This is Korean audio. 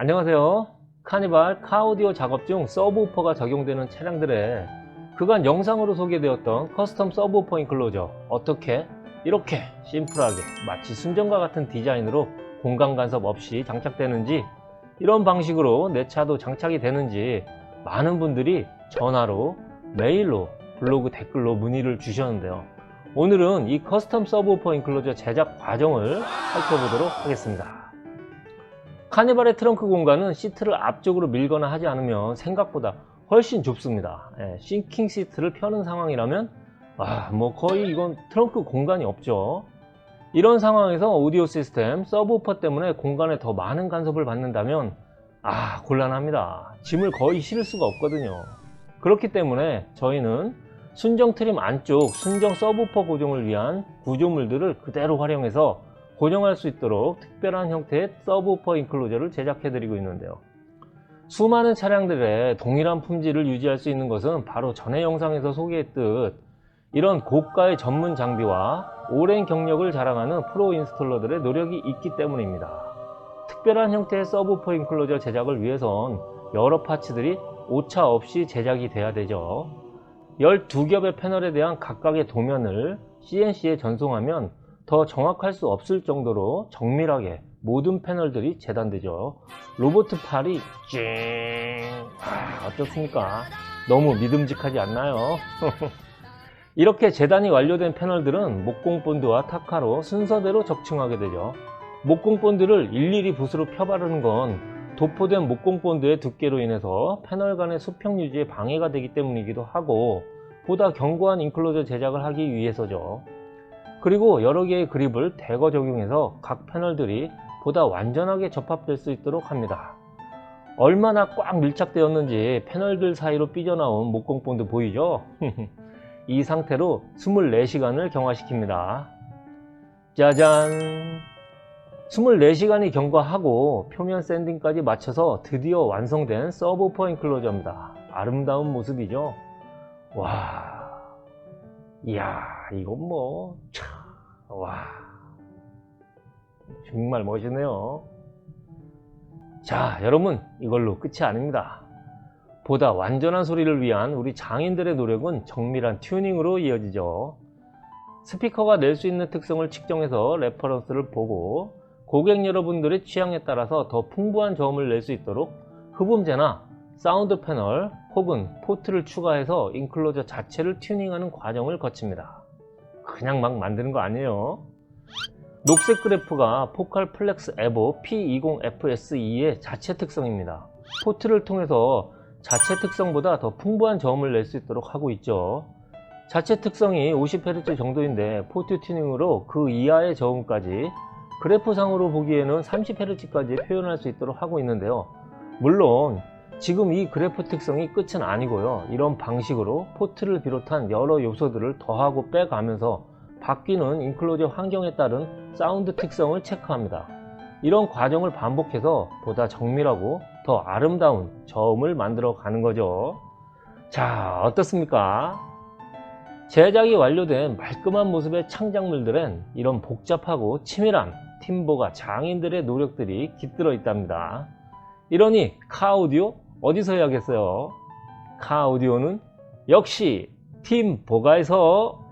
안녕하세요. 카니발 카오디오 작업 중 서브우퍼가 적용되는 차량들에 그간 영상으로 소개되었던 커스텀 서브우퍼 인클로저 어떻게 이렇게 심플하게 마치 순정과 같은 디자인으로 공간 간섭 없이 장착되는지 이런 방식으로 내 차도 장착이 되는지 많은 분들이 전화로 메일로 블로그 댓글로 문의를 주셨는데요. 오늘은 이 커스텀 서브우퍼 인클로저 제작 과정을 살펴보도록 하겠습니다. 카니발의 트렁크 공간은 시트를 앞쪽으로 밀거나 하지 않으면 생각보다 훨씬 좁습니다. 예, 싱킹 시트를 펴는 상황이라면 아, 뭐 거의 이건 트렁크 공간이 없죠. 이런 상황에서 오디오 시스템 서브우퍼 때문에 공간에 더 많은 간섭을 받는다면 아 곤란합니다. 짐을 거의 실을 수가 없거든요. 그렇기 때문에 저희는 순정 트림 안쪽 순정 서브우퍼 고정을 위한 구조물들을 그대로 활용해서 고정할 수 있도록 특별한 형태의 서브우퍼 인클로저를 제작해 드리고 있는데요. 수많은 차량들의 동일한 품질을 유지할 수 있는 것은 바로 전에 영상에서 소개했듯 이런 고가의 전문 장비와 오랜 경력을 자랑하는 프로 인스톨러들의 노력이 있기 때문입니다. 특별한 형태의 서브우퍼 인클로저 제작을 위해선 여러 파츠들이 오차 없이 제작이 돼야 되죠. 12겹의 패널에 대한 각각의 도면을 CNC에 전송하면 더 정확할 수 없을 정도로 정밀하게 모든 패널들이 재단되죠. 로봇 팔이 찡 아, 어떻습니까? 너무 믿음직하지 않나요? 이렇게 재단이 완료된 패널들은 목공 본드와 타카로 순서대로 적층하게 되죠. 목공 본드를 일일이 붓으로 펴바르는 건 도포된 목공 본드의 두께로 인해서 패널 간의 수평 유지에 방해가 되기 때문이기도 하고 보다 견고한 인클로저 제작을 하기 위해서죠. 그리고 여러 개의 그립을 대거 적용해서 각 패널들이 보다 완전하게 접합될 수 있도록 합니다. 얼마나 꽉 밀착되었는지 패널들 사이로 삐져나온 목공 본드 보이죠? 이 상태로 24시간을 경화시킵니다. 짜잔! 24시간이 경과하고 표면 샌딩까지 마쳐서 드디어 완성된 서브퍼 인클로저입니다. 아름다운 모습이죠? 와, 이야, 이건 뭐, 참, 와, 정말 멋있네요. 자, 여러분, 이걸로 끝이 아닙니다. 보다 완전한 소리를 위한 우리 장인들의 노력은 정밀한 튜닝으로 이어지죠. 스피커가 낼 수 있는 특성을 측정해서 레퍼런스를 보고 고객 여러분들의 취향에 따라서 더 풍부한 저음을 낼 수 있도록 흡음재나 사운드 패널 혹은 포트를 추가해서 인클로저 자체를 튜닝하는 과정을 거칩니다. 그냥 막 만드는 거 아니에요. 녹색 그래프가 포칼 플렉스 에보 P20FSE의 자체 특성입니다. 포트를 통해서 자체 특성보다 더 풍부한 저음을 낼 수 있도록 하고 있죠. 자체 특성이 50Hz 정도인데 포트 튜닝으로 그 이하의 저음까지 그래프상으로 보기에는 30Hz까지 표현할 수 있도록 하고 있는데요. 물론 지금 이 그래프 특성이 끝은 아니고요. 이런 방식으로 포트를 비롯한 여러 요소들을 더하고 빼가면서 바뀌는 인클로저 환경에 따른 사운드 특성을 체크합니다. 이런 과정을 반복해서 보다 정밀하고 더 아름다운 저음을 만들어 가는 거죠. 자, 어떻습니까? 제작이 완료된 말끔한 모습의 창작물들엔 이런 복잡하고 치밀한 팀보가 장인들의 노력들이 깃들어 있답니다. 이러니 카오디오 어디서 해야겠어요? 카오디오는 역시 팀 보가에서